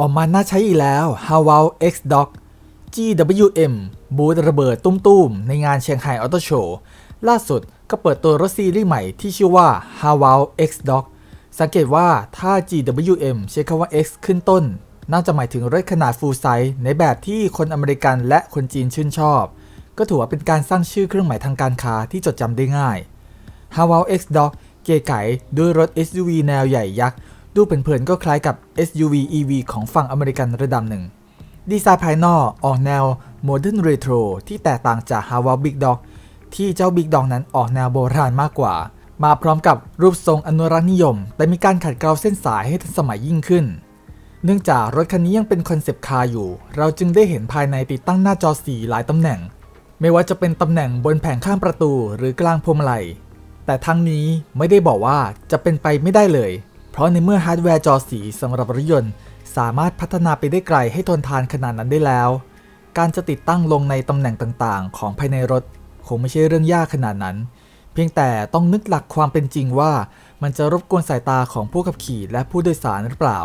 ออกมาน่าใช้อีกแล้ว h a w a l X Dock GWM บูธระเบิดตุ้มๆ ในงานเชียงไฮ้ออโตโชว์ล่าสุดก็เปิดตัวรถซีรีส์ใหม่ที่ชื่อว่า h a w a l X Dock สังเกตว่าถ้า GWM ใช้คำว่า X ขึ้นต้น น่าจะหมายถึงรถขนาด full size ในแบบที่คนอเมริกันและคนจีนชื่นชอบ ก็ถือว่าเป็นการสร้างชื่อเครื่องหมายทางการค้าที่จดจำได้ง่าย h a w a l X Dock เก๋ไก๋ด้วยรถ SUV แนวใหญ่ยักษ์ ดูเผินๆก็คล้ายกับ SUV EV ของฝั่งอเมริกันระดับหนึ่ง ดีไซน์ภายนอกออกแนว Modern Retro ที่แตกต่างจาก h a w a l Big Dog ที่เจ้า Big Dog นั้นออกแนวโบราณมากกว่า มาพร้อมกับรูปทรงอนุรักษ์นิยม แต่มีการขัดเกลาเส้นสายให้ทันสมัยยิ่งขึ้น เนื่องจากรถคันนี้ยังเป็นคอนเซปต์คาร์อยู่ เราจึงได้เห็นภายในติดตั้งหน้าจอสีหลายตำแหน่ง ไม่ว่าจะเป็นตำแหน่งบนแผงข้างประตูหรือกลางพวงมาลัยแต่ทั้งนี้ไม่ได้บอกว่าจะเป็นไปไม่ได้เลย เพราะในเมื่อฮาร์ดแวร์จอสีสำหรับรถยนต์ สามารถพัฒนาไปได้ไกลให้ทนทานขนาดนั้นได้แล้ว การจะติดตั้งลงในตำแหน่งต่างๆ ของภายในรถ คงไม่ใช่เรื่องยากขนาดนั้น เพียงแต่ต้องนึกหลักความเป็นจริงว่า มันจะรบกวนสายตาของผู้ขับขี่และผู้โดยสารหรือเปล่า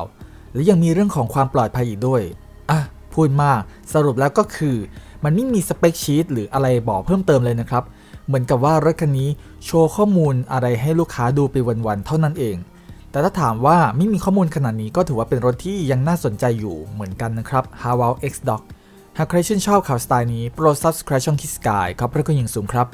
และยังมีเรื่องของความปลอดภัยอีกด้วยอะพูดมากสรุปแล้วก็คือ มันไม่มีสเปคชีตหรืออะไรบอกเพิ่มเติมเลยนะครับ เหมือนกับว่ารถคันนี้โชว์ข้อมูลอะไรให้ลูกค้าดูไปวันๆเท่านั้นเอง แต่ถ้าถามว่าไม่มีข้อมูลขนาดนี้ก็ถือว่าเป็นรถที่ยังน่าสนใจอยู่เหมือนกันนะครับ h a w a l X Dock หากใครชื่นชอบข่าวสไตล์นี้โปรด subscribe ช่องคิสกายขอบพระคุณอย่างสูงครับ